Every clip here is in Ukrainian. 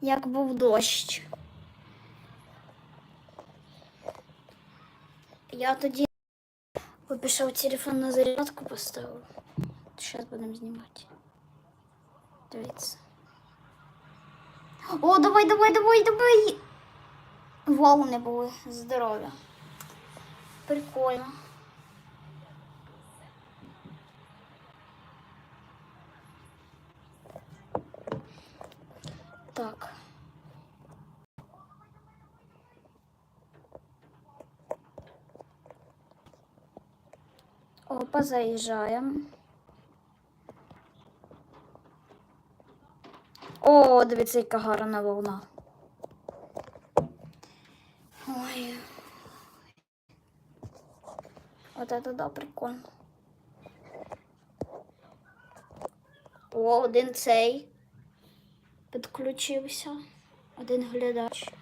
як був дощ. Я тоді пішов телефон на зарядку поставив. Зараз будемо знімати. Дивіться. О, давай, давай, давай, давай. Волни були здоров'я. Прикольно. Так. Опа, заїжджаємо. О, дивіться, яка гарна волна. Ой. От это да, прикольно. О, один цей підключився. Один глядач.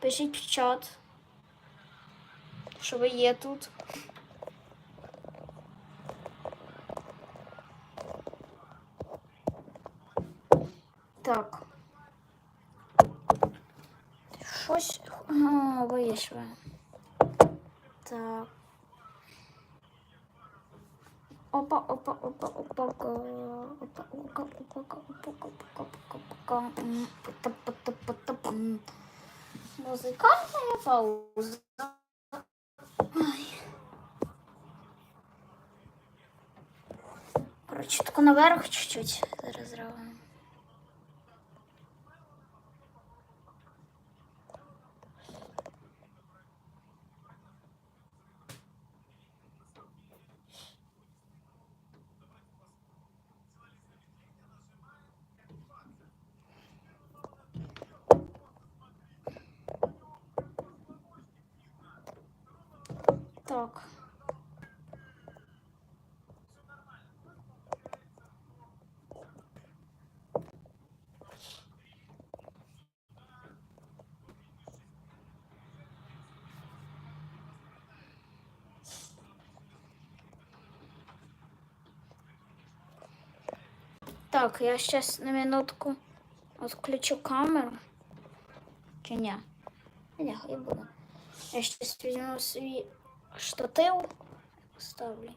Пишіть в чат, що ви є тут. Так. Щось. А, вийшли. Так. Опа, опа, опа, опа, опа, опа, опа, опа, опа, опа, опа, опа, наверх чуть-чуть пата, Так, я сейчас на минутку отключу камеру. Чи ні? Ні, хай буде. Я сейчас візьму свій штатив поставлю.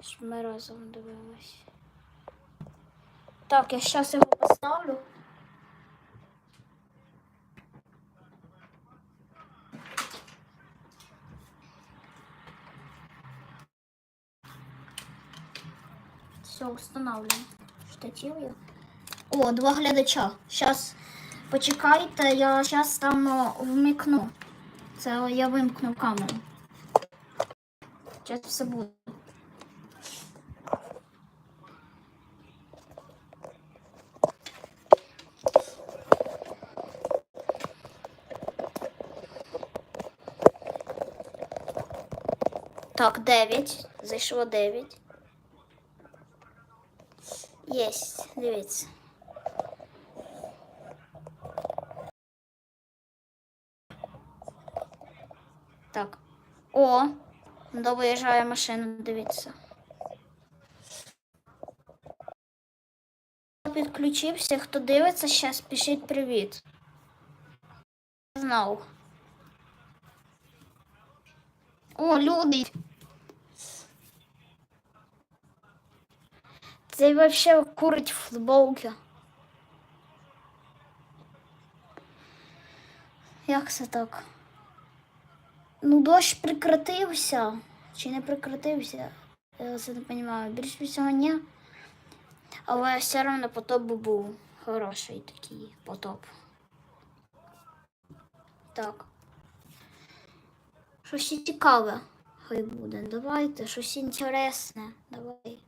Щоб ми разом дивились. Так, я зараз його поставлю. Все, устанавливаем. Штатив я. О, два глядача. Сейчас почекайте, я зараз там вмикну. Це я вимкну камеру. Зараз все буде. Так, 9. Зайшло 9. Єсть, дивіться. Так. О, до виїжджає машина, дивіться. Підключився, хто дивиться, зараз пишіть привіт. Знав. О, люди. Цей вообще курить в футболці. Як це так? Ну, дощ прекратився. Чи не прекратився? Я це не розумію. Більш всього ні. Але все одно потоп був хороший такий потоп. Так. Щось цікаве хай буде. Давайте, щось інтересне. Давай.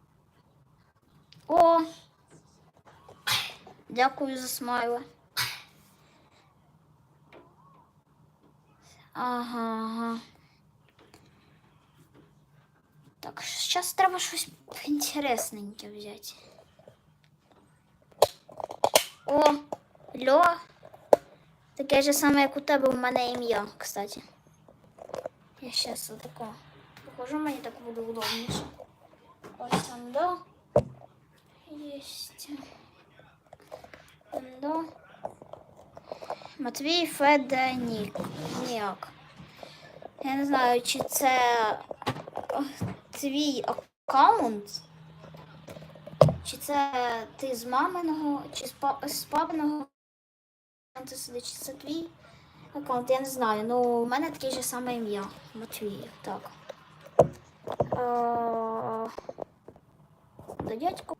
О! Дякую за смайли. Ага, ага. Так, зараз треба щось інтересненьке взяти. О, Льо. Таке ж саме, як у тебе у мене ім'я, кстати. Я зараз отако покажу, мені так буде удобніше. Ось там, да. Есть. Да. Матвій Феденік. Ніяк. Я не знаю, чи це твій аккаунт, чи це ти з маминого, чи з, па- з папиного аккаунту сидить, чи це твій аккаунт, я не знаю. Ну, у мене таке ж саме ім'я. Матвій. Так. До дядьку.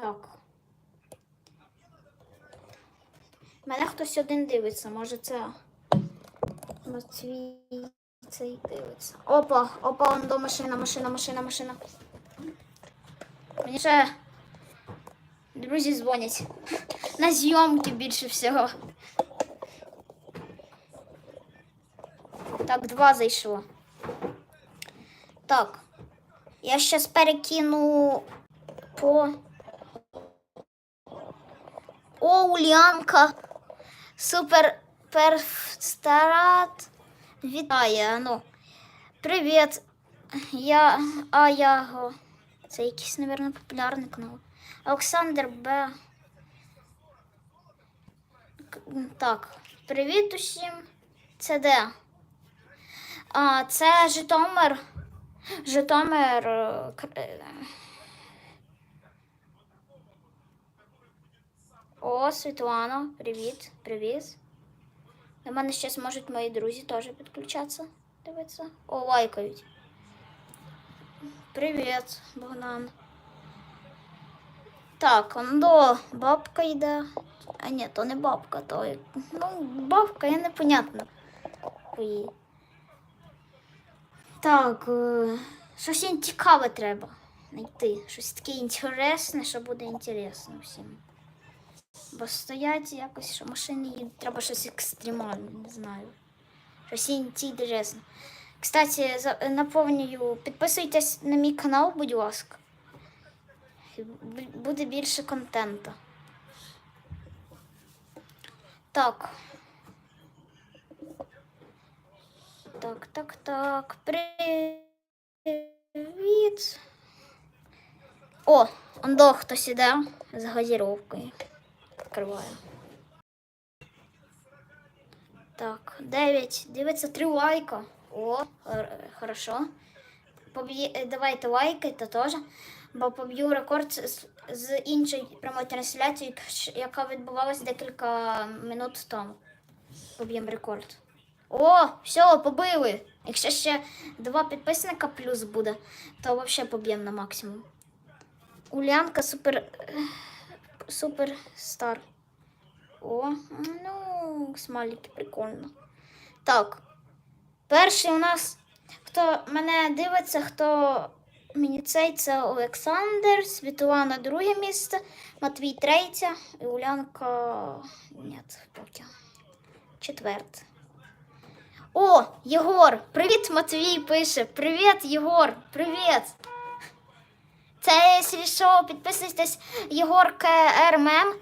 Так. Мене хтось один дивиться, може це Матвій цей дивиться. Опа, опа, он до машина, машина, машина, машина. Мені ще друзі дзвонять. На зйомки більше всього. Так, два зайшло. Так. Я щас перекину по. О, Улянка. Супер перстарат. Вітає, ну. Привіт. Я Аяго. Це якийсь, мабуть, популярний канал. Олександр Б. Так. Привіт усім. Це де? А, це Житомир. Житомир. е, к- е, О, Світлана, привіт, привіт. До мене ще можуть мої друзі теж підключатися. Дивитися. О, лайкають. Привіт, Богдан. Так, он до бабка йде. А ні, то не бабка, то ну, бабка, я непонятно. по. Так, е, щось цікаве треба знайти. Щось таке інтересне, що буде інтересно всім. Бо стоять якось, що машини їдуть, треба щось екстремальне, не знаю. Щось інтересне. Кстати, наповнюю, підписуйтесь на мій канал, будь ласка. Буде більше контенту. Так. Так, так, так. Привіт. О, он хтось іде з газіровкою. Відкриваю. Так, 9. Дивиться 3 лайка. О, хорошо. Поб'є... е, Давайте лайкайте теж, бо поб'ю рекорд з, з іншої прямої трансляції, яка відбувалася декілька минут тому. Поб'ємо рекорд. О, все, побили. Якщо ще два підписника плюс буде, то взагалі поб'ємо на максимум. Улянка супер. Е, Супер стар. О, ну, смайлики прикольно. Так. Перший у нас, хто мене дивиться, хто мені цей, це Олександр, Світлана друге місце, Матвій третє і Улянка. Ні, поки. Четверте. О, Єгор! Привіт, Матвій пише. Привіт, Єгор! Привіт! Це, якщо підписуйтесь Єгор КРММ.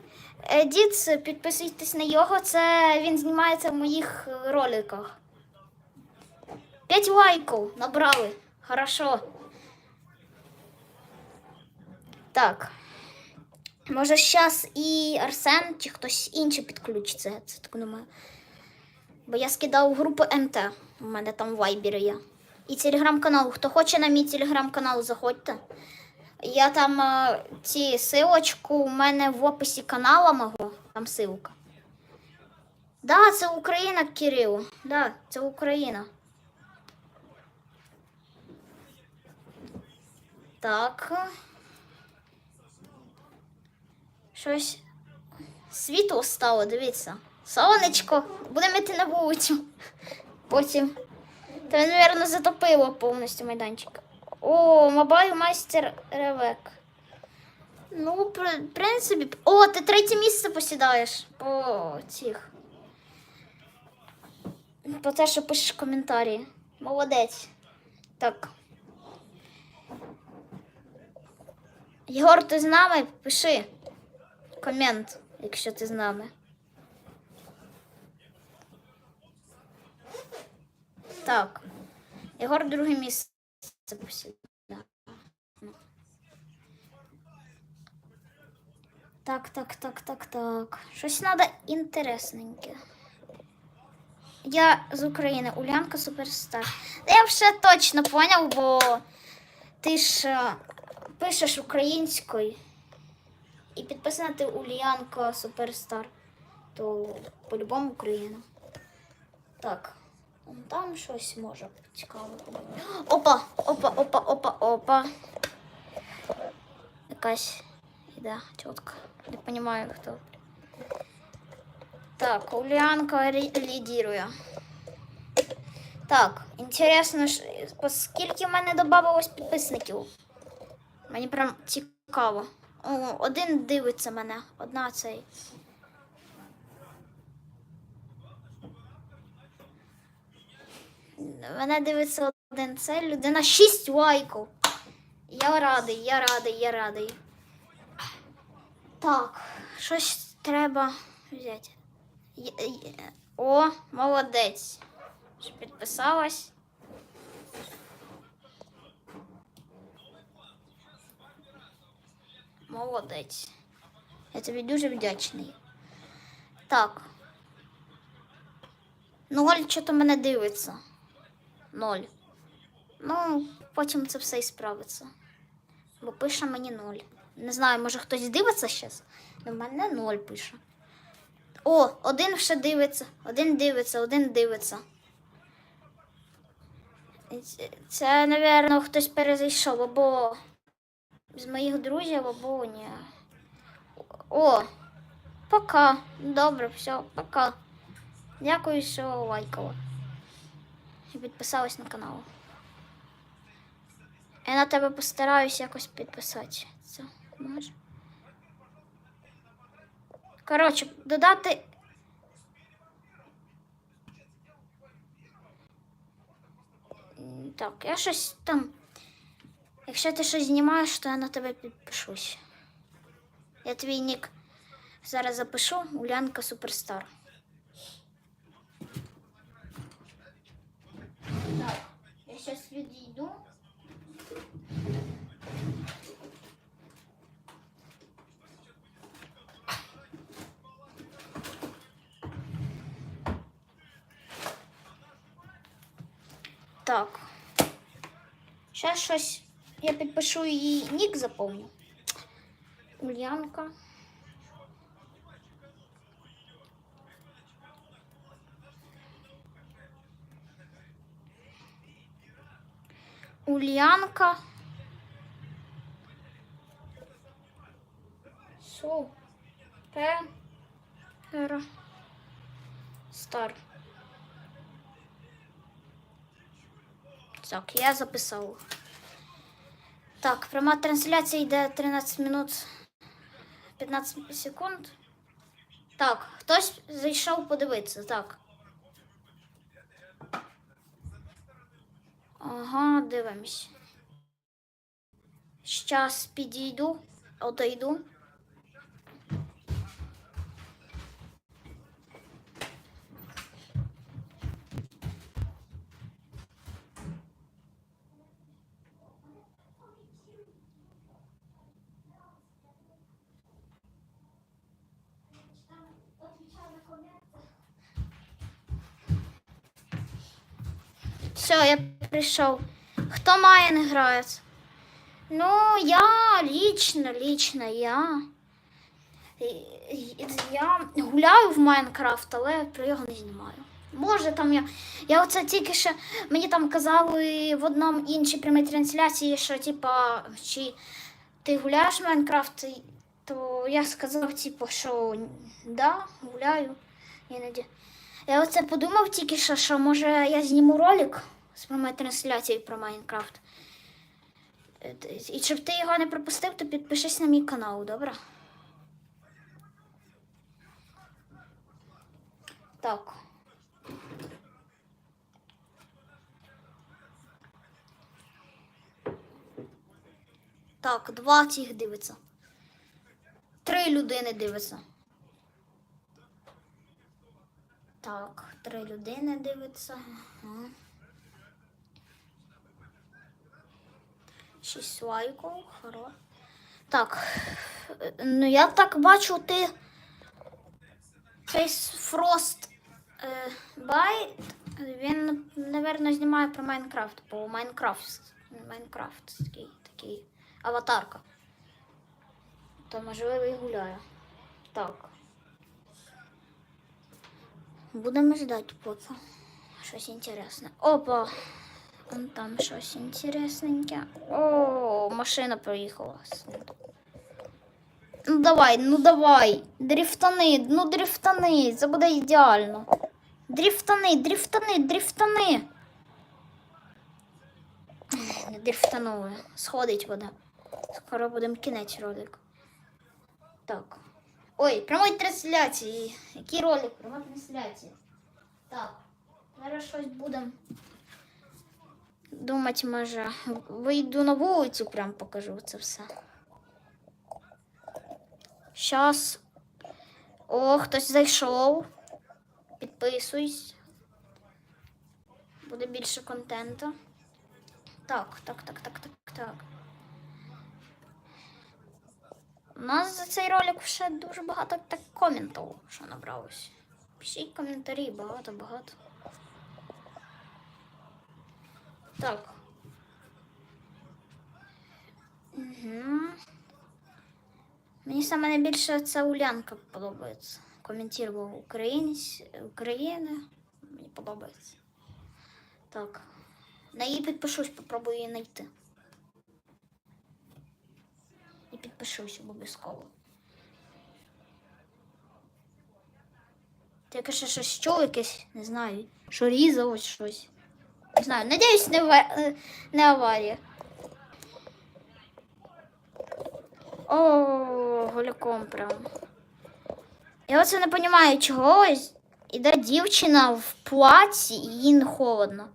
Е, Діц, підписуйтесь на його, це він знімається в моїх роликах. П'ять лайків набрали. Хорошо. Так. Може, зараз і Арсен чи хтось інший підключиться, це так думаю. Бо я скидав групу МТ. У мене там вайбер є. І телеграм-канал. Хто хоче на мій телеграм-канал, заходьте. Я там е, ці силочку у мене в описі канала мого. Там силка. Да, це Україна, Кирил. Да, це Україна. Так. Щось світло стало, дивіться. Сонечко, будемо йти на вулицю. Потім. Та, мабуть, затопило повністю майданчик. О, мобайл майстер Ревек. Ну, в принципі. О, ти третє місце посідаєш по цих. По те, що пишеш коментарі. Молодець. Так. Єгор, ти з нами? Пиши комент, якщо ти з нами. Так. Єгор друге місце посідає. Так, так, так, так, так. Щось треба інтересненьке. Я з України, Улянка Суперстар. Я вже точно поняв, бо ти ж е, пишеш українською і підписана ти Ульянка Суперстар, то по-любому Україна. Так, там щось може цікаве. бути. Опа, опа, опа, опа, опа. Якась іде тітка. Не розумію, хто. Так, Ульянка лідірує. Так, інтересно, скільки в мене додавалось підписників? Мені прям цікаво. О, один дивиться мене, одна цей. Мене дивиться один цей, людина 6 лайків. Я радий, я радий, я радий. Так, щось треба взяти. О, молодець. Підписалась. Молодець. Я тобі дуже вдячний. Так. Ноль що-то мене дивиться. Ноль. Ну, потім це все і справиться. Бо пише мені ноль. Не знаю, може хтось дивиться зараз? У мене ноль пише. О, один ще дивиться, один дивиться, один дивиться. Це- напевно, хтось перезайшов, або з моїх друзів, або ні. О, пока. Добре, все, пока. Дякую, що лайкала. І підписалась на канал. Я на тебе постараюсь якось підписати. Це може. Коротше, додати. Так, я щось там. Якщо ти щось знімаєш, то я на тебе підпишусь. Я твій нік зараз запишу Улянка Суперстар. Так, я зараз відійду. Так. Зараз щось я підпишу її нік заповню. Ульянка. Ульянка. Супер. Стар. Так, я записав. Так, пряма трансляція йде 13 минут 15 секунд. Так, хтось зайшов подивитися, так. Ага, дивимось. Щас підійду, отойду. Все, я прийшов. Хто має не грає? Ну, я лично, лично я. Я гуляю в Майнкрафт, але про його не знімаю. Може, там я. Я оце тільки ще мені там казали в одному іншій прямій трансляції, що типа, чи ти гуляєш в Майнкрафт, то я сказав, типу, що да, гуляю іноді. Я оце подумав тільки що, що може я зніму ролик з прямої трансляції про Майнкрафт. Е, І щоб ти його не пропустив, то підпишись на мій канал, добре? Так. Так, два цих дивиться. Три людини дивиться. Так, три людини дивиться. Ага. Шість лайків, хоро. Так. Ну я так бачу, ти цей Фрост Е, Байт, він, напевно, знімає про Майнкрафт, бо Майнкрафт, Майнкрафт такий, такий аватарка. То можливо і гуляє. Так. Будемо ждати поки. Щось інтересне. Опа! Вон там щось інтересненьке. О, машина проїхала. Ну давай, ну давай. Дрифтани, ну дрифтани. Це буде ідеально. Дрифтани, дрифтани, дрифтани. Не дрифтанули. Сходить вода. Скоро будемо кінець ролик. Так. Ой, прямої трансляції. Який ролик? Пряма трансляція. Так. Зараз щось будемо. Думати, може. Вийду на вулицю, прям покажу це все. Щас. О, хтось зайшов. Підписуйсь. Буде більше контенту. Так, так, так, так, так, так. У нас за цей ролик ще дуже багато так коментів, що набралось. Пишіть коментарі, багато, багато. Так. Угу. Мені саме найбільше ця Улянка подобається. Коментував українець України. Мені подобається. Так. На її підпишусь, попробую її знайти. І підпишусь обов'язково. Тільки ще щось чув якесь, не знаю, що різалось щось. Не знаю, надіюсь, не, ава- е, не аварія. О, голяком прям. Я оце не розумію, чого іде дівчина в плаці і їй не холодно.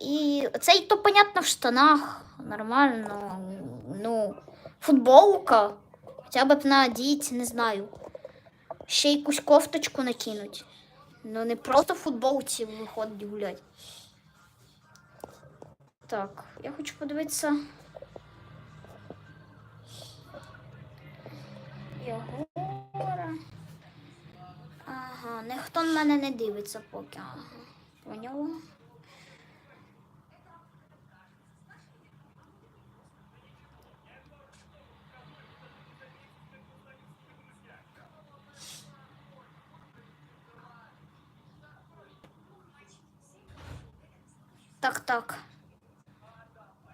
І це й то, понятно, в штанах. Нормально. Ну, футболка. Хоча б надіть, не знаю. Ще якусь кофточку накинуть. Ну, не просто футболці виходить гулять. Так, я хочу подивитися. Ягора. Ага, ніхто на мене не дивиться поки. Ага. Поняла? Так, так.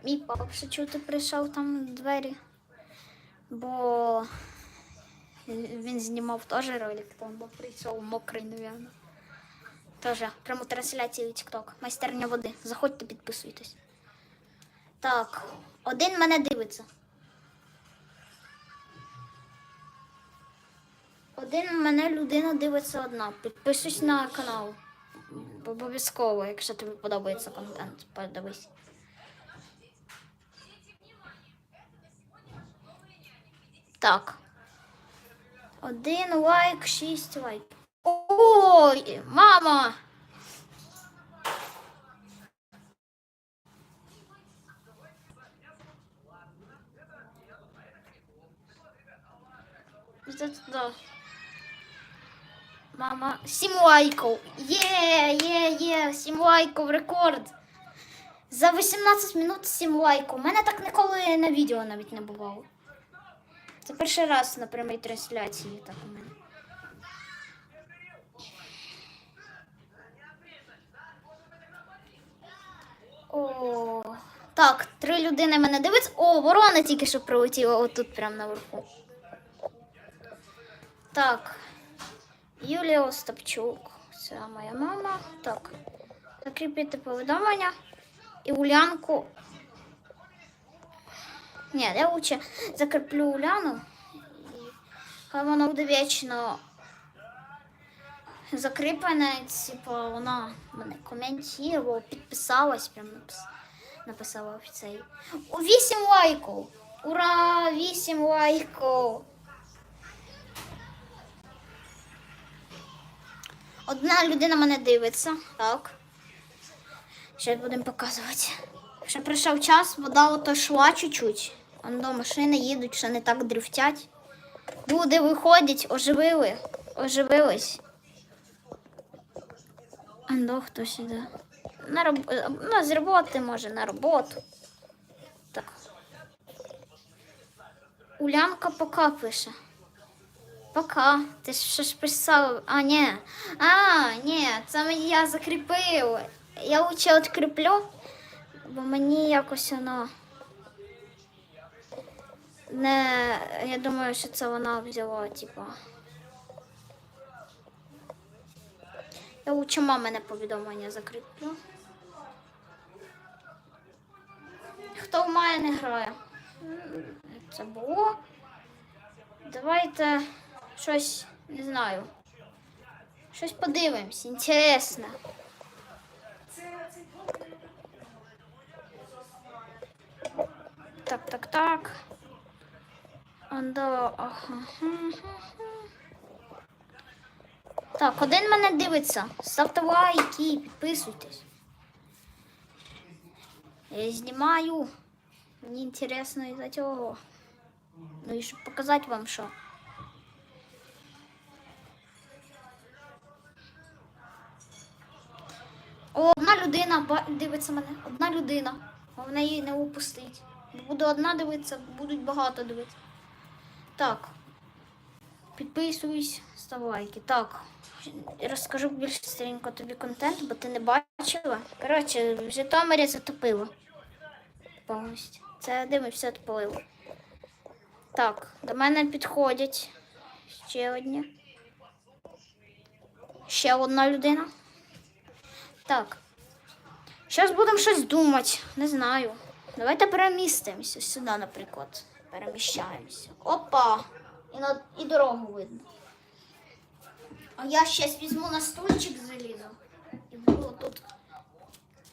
Мій папа чути прийшов там двері, бо він знімав теж ролик, там бо прийшов мокрий, напевно. Теж пряму трансляцію TikTok. Майстерня води. Заходьте, підписуйтесь. Так, один мене дивиться. Один мене людина дивиться одна. Підписуйся на канал. Обов'язково, якщо тобі подобається контент, подивись. Так. Один лайк, шість лайк. Ой, мама! Туди. Мама, сім лайків. Є, є, є, сім лайків, рекорд. За 18 минут 7 лайків. У мене так ніколи на відео навіть не бувало. Це перший раз на прямій трансляції так у мене. О, так, три людини мене дивиться. О, ворона тільки що прилетіла отут прямо наверху. Так. Юлія Остапчук. Це моя мама. Так. Закріпити повідомлення. І Улянку. Ні, я лучше закріплю Уляну. І хай вона буде вічно закріплена, типа вона мене коментувала, підписалась, прям написала в цей. О, 8 лайків! Ура! 8 лайків! Одна людина мене дивиться, так. Ще будемо показувати. Ще прийшов час, вода ото йшла чуть-чуть. До машини їдуть, ще не так дрифтять. Люди виходять, оживили, оживились. Андо, хтось іде. На роб... ну, з роботи, може, на роботу. Так. Улянка пока пише. Пока. Ти ж що писав? А, ні. А, ні, це я закріпив. Я лучше відкріплю, бо мені якось воно. Не, я думаю, що це вона взяла, типа. Я лучше мамине повідомлення закріплю. Хто в мене не грає? Це було. Давайте щось, не знаю. Щось подивимось, інтересне. Так, так, так. Андо, ага. Так, один мене дивиться. Ставте лайки, підписуйтесь. Я знімаю. Мені інтересно із-за цього. Ну і щоб показати вам, що. О, одна людина дивиться мене. Одна людина. Головне її не упустить. Буду одна дивитися, будуть багато дивитися. Так. Підписуйся, став лайки. Так. Розкажу більш стрінько тобі контент, бо ти не бачила. Коротше, в Житомирі затопило. Повністю. Це де ми все відпалило. Так, до мене підходять ще одні. Ще одна людина. Так. Зараз будемо щось думати. Не знаю. Давайте перемістимося сюди, наприклад. Переміщаємося. Опа! І, на... і дорогу видно. А я зараз візьму на стульчик залізу і буду тут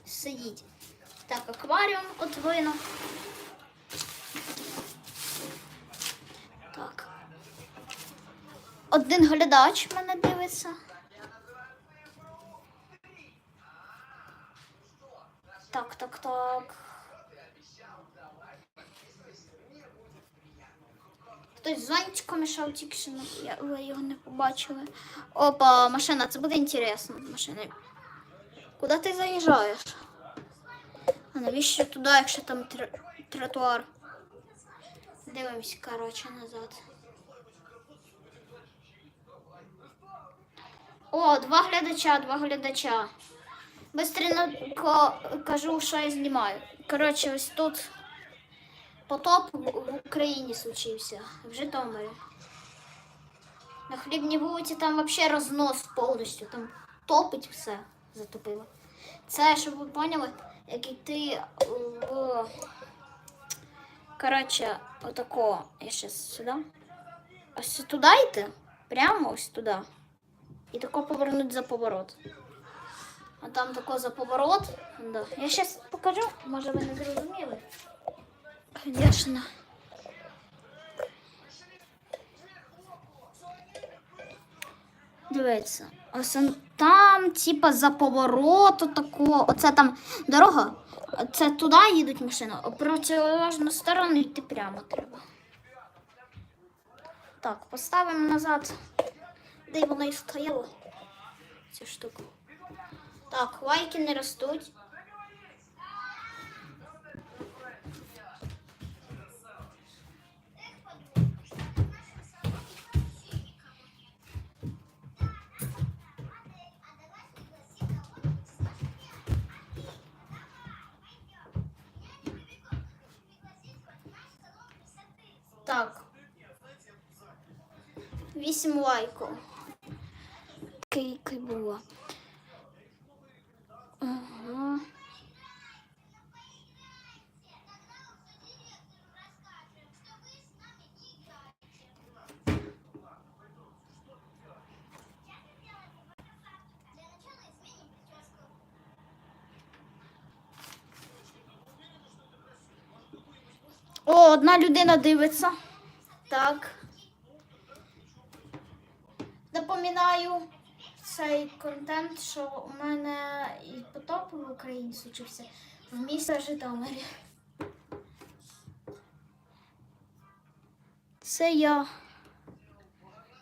сидіти. Так, акваріум отвину. Так. Один глядач мене дивиться. Так, так, так. Хтось з зонтиком мішав тільки що, ну, ви його не побачили. Опа, машина, це буде інтересно. Машина. Куди ти заїжджаєш? А навіщо туди, якщо там тр- тротуар? Дивимось, коротше, назад. О, два глядача, два глядача. Бистренько кажу, що я знімаю. Коротше, ось тут потоп в Україні случився, в Житомирі. На хлібній вулиці там взагалі рознос повністю, там топить все затопило. Це, щоб ви поняли, як йти в. Коротше, отако. Я щас сюди. Ось туди йти. Прямо ось туди. І тако повернути за поворот. А там тако за поворот. Да. Я зараз покажу, може ви не зрозуміли. Звісно. Дивіться, ось он там, типа, за повороту такого. Оце там дорога. Це туди їдуть машини, а протилежну сторону йти прямо треба. Так, поставимо назад, де вона і стояла. Цю штуку. Так, лайки не ростуть. Так. Вісім лайків. Кийки було. Ага. О, одна людина дивиться. Так. Напоминаю цей контент, що у мене і потоп Україні случився в місті Житомирі. Це я.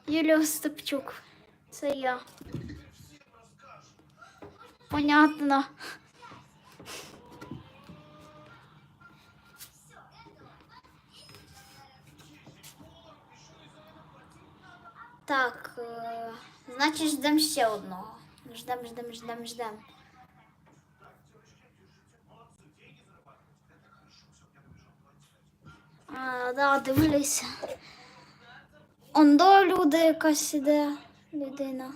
Юлія Остапчук. Це я. понятно. Так, е, значить, ждемо ще одного. Ждем, ждем, ждем, ждем. А, да, дивлюся. Ондо люди якась іде людина.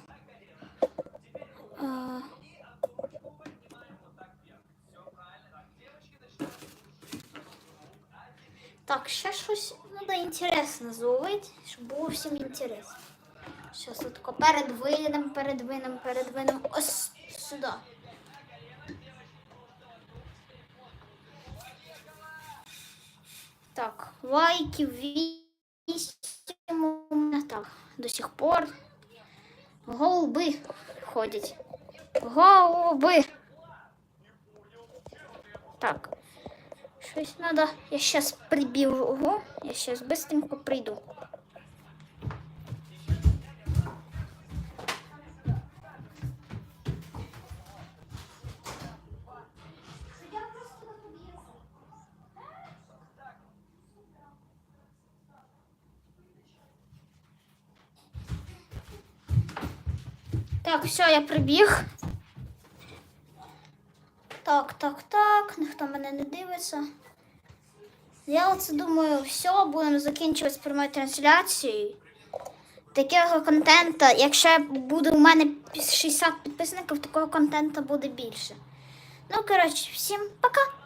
Так, ще щось треба інтересно зловити, щоб було всім інтересно. Зараз тут перед вином, перед вином, перед вином. Ось сюди. Так, у мене так. До сих пор. Голуби ходять. Голуби. Так. Щось треба. Я зараз прибігу. Я зараз быстренько прийду. Так, все, я прибіг. Так, так, так, ніхто мене не дивиться. Я оце думаю, все, будемо закінчувати прямою трансляцією. Такого контенту, якщо буде у мене 60 підписників, такого контенту буде більше. Ну, коротше, всім пока!